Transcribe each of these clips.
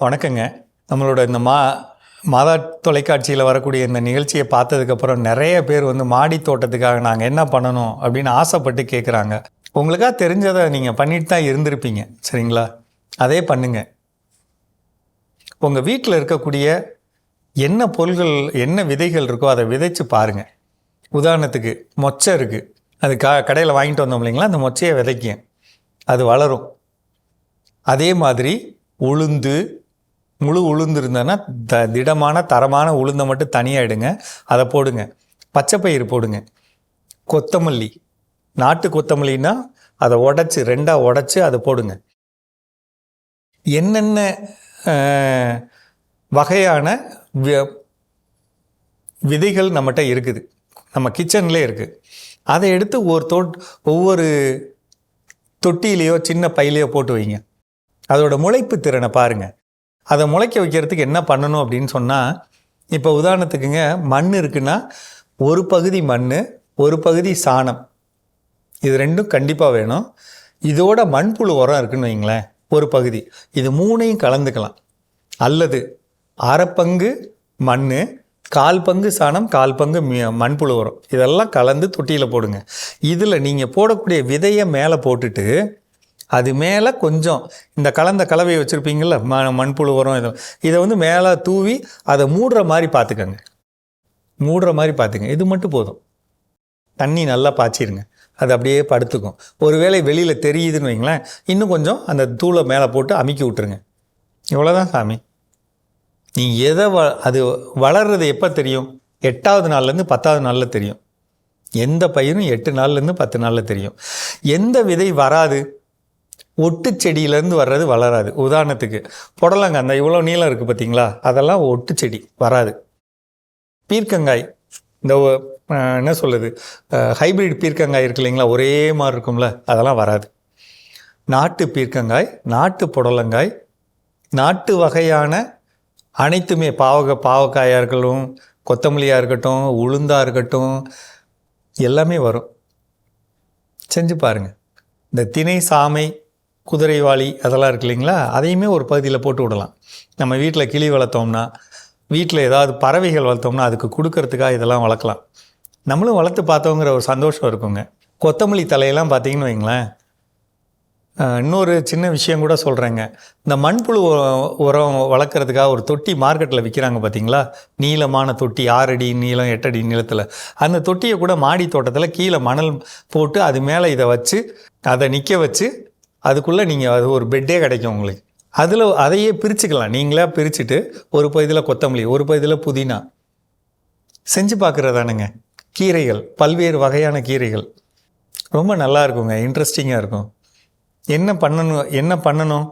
வணக்கங்க. நம்மளோட இந்த மா மாதா தொலைக்காட்சியில் வரக்கூடிய இந்த நிகழ்ச்சியை பார்த்ததுக்கப்புறம் நிறைய பேர் வந்து மாடி தோட்டத்துக்காக நாங்கள் என்ன பண்ணணும் அப்படின்னு ஆசைப்பட்டு கேட்குறாங்க உங்களுக்காக தெரிஞ்சதை நீங்கள் பண்ணிட்டு தான் இருந்திருப்பீங்க. சரிங்களா? அதே பண்ணுங்க. உங்கள் வீட்டில் இருக்கக்கூடிய என்ன பொருள்கள் என்ன விதைகள் இருக்கோ அதை விதைச்சு பாருங்கள் உதாரணத்துக்கு மொச்சை இருக்குது அது க கடையில் வாங்கிட்டு வந்தோம் இல்லைங்களா? அந்த மொச்சையை விதைக்கும். அது வளரும். அதே மாதிரி உளுந்து முழு உளுந்து இருந்ததுன்னா த திடமான தரமான உளுந்தை மட்டும் தனியாக எடுங்க அதை போடுங்க. பச்சைப்பயிறு போடுங்க. கொத்தமல்லி. நாட்டு கொத்தமல்லின்னா அதை உடச்சி ரெண்டாக உடச்சி அதை போடுங்க. என்னென்ன வகையான விதைகள் நம்மகிட்ட இருக்குது. நம்ம கிச்சன்லேயே இருக்குது அதை எடுத்து ஒரு தோட் ஒவ்வொரு தொட்டியிலையோ சின்ன பையிலையோ போட்டு வைங்க. அதோட முளைப்பு திறனை பாருங்கள் அதை முளைக்க வைக்கிறதுக்கு என்ன பண்ணணும் அப்படின்னு சொன்னால் இப்போ உதாரணத்துக்குங்க மண் இருக்குன்னா ஒரு பகுதி மண் ஒரு பகுதி சாணம். இது ரெண்டும் கண்டிப்பாக வேணும். இதோட மண்புழு உரம் இருக்குன்னு வைங்களேன் ஒரு பகுதி. இது மூணையும் கலந்துக்கலாம். அல்லது அரை பங்கு மண் கால் பங்கு சாணம் கால் பங்கு மண்புழு உரம். இதெல்லாம் கலந்து தொட்டியில் போடுங்க. இதில் நீங்கள் போடக்கூடிய விதையை மேலே போட்டுட்டு அது மேலே கொஞ்சம் இந்த கலந்த கலவையை வச்சுருப்பீங்கள்ல ம மண்புழு உரம் இதை. இதை வந்து மேலே தூவி அதை மூடுற மாதிரி பார்த்துக்கங்க. மூடுற மாதிரி பார்த்துங்க இது மட்டும் போதும். தண்ணி நல்லா பாய்ச்சிருங்க. அது அப்படியே படுத்துக்கும். ஒருவேளை வெளியில் தெரியுதுன்னு வைங்களேன் இன்னும் கொஞ்சம் அந்த தூளை மேலே போட்டு அமுக்கி விட்டுருங்க. இவ்வளோதான் சாமி. நீ எதை வ அது வளர்றது எப்போ தெரியும்? எட்டாவது நாள்லேருந்து பத்தாவது நாளில் தெரியும். எந்த பயிரும் எட்டு நாள்லேருந்து பத்து நாளில் தெரியும். எந்த விதை வராது? ஒட்டு செடியிலேருந்து வர்றது வளராது. உதாரணத்துக்கு புடலங்காய் அந்த இவ்வளோ நீளம் இருக்குது பார்த்தீங்களா அதெல்லாம் ஒட்டு செடி வராது. பீர்க்கங்காய் இந்த என்ன சொல்லுது ஹைபிரிட் பீர்க்கங்காய் இருக்கு இல்லைங்களா? ஒரே மாதிரி இருக்கும்ல அதெல்லாம் வராது. நாட்டு பீர்க்கங்காய் நாட்டு புடலங்காய் நாட்டு வகையான அனைத்துமே பாவக பாவக்காயாக இருக்கட்டும் கொத்தமல்லியாக இருக்கட்டும் உளுந்தாக இருக்கட்டும் எல்லாமே வரும். செஞ்சு பாருங்கள் இந்த திணை சாமை குதிரைவாளி அதெல்லாம் இருக்கு இல்லைங்களா? அதையுமே ஒரு பகுதியில் போட்டு விடலாம். நம்ம வீட்டில் கிளி வளர்த்தோம்னா வீட்டில் ஏதாவது பறவைகள் வளர்த்தோம்னா அதுக்கு கொடுக்கறதுக்காக இதெல்லாம் வளர்க்கலாம். நம்மளும் வளர்த்து பார்த்தோங்கிற ஒரு சந்தோஷம் இருக்குங்க. கொத்தமல்லி தலையெல்லாம் பார்த்தீங்கன்னு வைங்களேன். இன்னொரு சின்ன விஷயம் கூட சொல்கிறேங்க இந்த மண்புழு உரம் வளர்க்குறதுக்காக ஒரு தொட்டி மார்க்கெட்டில் விற்கிறாங்க பார்த்தீங்களா? நீளமான தொட்டி ஆறடி நீளம் எட்டடி நீளத்தில். அந்த தொட்டியை கூட மாடி தோட்டத்தில் கீழே மணல் போட்டு அது மேலே இதை வச்சு அதை நிற்க வச்சு அதுக்குள்ளே நீங்கள் அது ஒரு பெட்டே கிடைக்கும் உங்களுக்கு. அதில் அதையே பிரிச்சுக்கலாம். நீங்களாக பிரிச்சுட்டு ஒரு பகுதியில் கொத்தமல்லி ஒரு பகுதியில் புதினா. செஞ்சு பார்க்குறதானுங்க கீரைகள் பல்வேறு வகையான கீரைகள். ரொம்ப நல்லா இருக்குங்க. இன்ட்ரெஸ்டிங்காக இருக்கும். என்ன பண்ணணும் என்ன பண்ணணும்?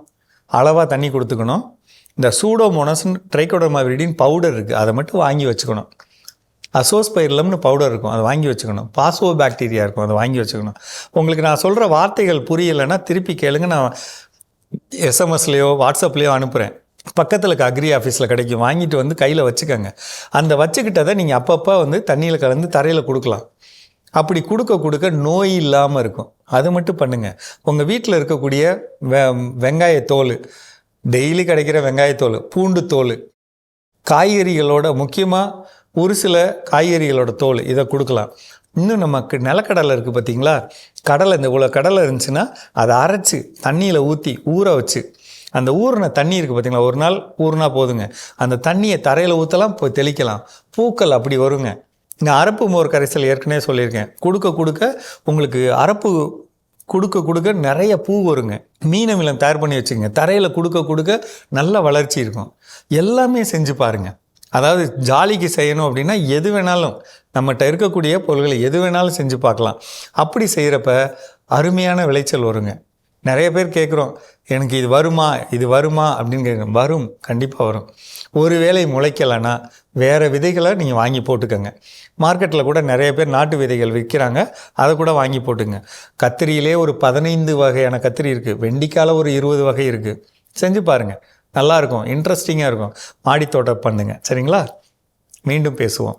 அளவாக தண்ணி கொடுத்துக்கணும். இந்த சூடோமோனஸ்னு ட்ரைகோடர்மா விரிடின் பவுடர் இருக்குது அதை மட்டும் வாங்கி வச்சுக்கணும். அசோஸ்பைரலம்னு பவுடர் இருக்கும். அதை வாங்கி வச்சுக்கணும். பாஸ்வோ பாக்டீரியா இருக்கும். அதை வாங்கி வச்சுக்கணும். உங்களுக்கு நான் சொல்கிற வார்த்தைகள் புரியலைன்னா திருப்பி கேளுங்க. நான் எஸ்எம்எஸ்லேயோ வாட்ஸ்அப்லேயோ அனுப்புகிறேன் பக்கத்தில் இருக்க அக்ரி ஆஃபீஸில் கிடைக்கும். வாங்கிட்டு வந்து கையில் வச்சுக்கோங்க. அந்த வச்சுக்கிட்டதை நீங்கள் அப்பப்போ வந்து தண்ணியில் கலந்து தரையில் கொடுக்கலாம். அப்படி கொடுக்க கொடுக்க நோய் இல்லாமல் இருக்கும். அது மட்டும் பண்ணுங்கள் உங்கள் வீட்டில் இருக்கக்கூடிய வெ வெங்காயத்தோல் டெய்லி கிடைக்கிற வெங்காயத்தோல் பூண்டு தோல் காய்கறிகளோட முக்கியமாக ஒரு சில காய்கறிகளோட தோல் இதை கொடுக்கலாம். இன்னும் நமக்கு நிலக்கடலை இருக்குது பார்த்தீங்களா? கடலை இந்த இவ்வளோ கடலை இருந்துச்சுன்னா அதை அரைச்சி தண்ணியில் ஊற்றி ஊற வச்சு அந்த ஊறின தண்ணி இருக்குது பார்த்தீங்களா? ஒரு நாள் ஊறினா போதுங்க. அந்த தண்ணியை தரையில் ஊற்றலாம் போய் தெளிக்கலாம். பூக்கள் அப்படி வருங்க. நான் அரப்பு மோர் கரைசல் ஏற்கனவே சொல்லியிருக்கேன். கொடுக்க கொடுக்க உங்களுக்கு அரப்பு கொடுக்க கொடுக்க நிறைய பூ வருங்க. மீனமிலம் தயார் பண்ணி வச்சுங்க. தரையில் கொடுக்க கொடுக்க நல்ல வளர்ச்சி இருக்கும். எல்லாமே செஞ்சு பாருங்க. அதாவது ஜாலிக்கு செய்யணும் அப்படின்னா எது வேணாலும் நம்மகிட்ட இருக்கக்கூடிய பொருள்களை எது வேணாலும் செஞ்சு பார்க்கலாம். அப்படி செய்கிறப்ப அருமையான விளைச்சல் வருங்க. நிறைய பேர் கேட்குறோம் எனக்கு இது வருமா இது வருமா அப்படின்னு கேட்குறோம் வரும் கண்டிப்பாக வரும். ஒரு வேளை முளைக்கலைன்னா வேறு விதைகளை நீங்கள் வாங்கி போட்டுக்கோங்க. மார்க்கெட்டில் கூட நிறைய பேர் நாட்டு விதைகள் விற்கிறாங்க அதை கூட வாங்கி போட்டுங்க. கத்திரியிலே ஒரு பதினைந்து வகையான கத்திரி இருக்குது வெண்டிக்கால ஒரு இருபது வகை இருக்குது செஞ்சு பாருங்கள் நல்லாயிருக்கும் இன்ட்ரெஸ்டிங்காக இருக்கும். மாடித்தோட்டம் பண்ணுங்கள் சரிங்களா? மீண்டும் பேசுவோம்.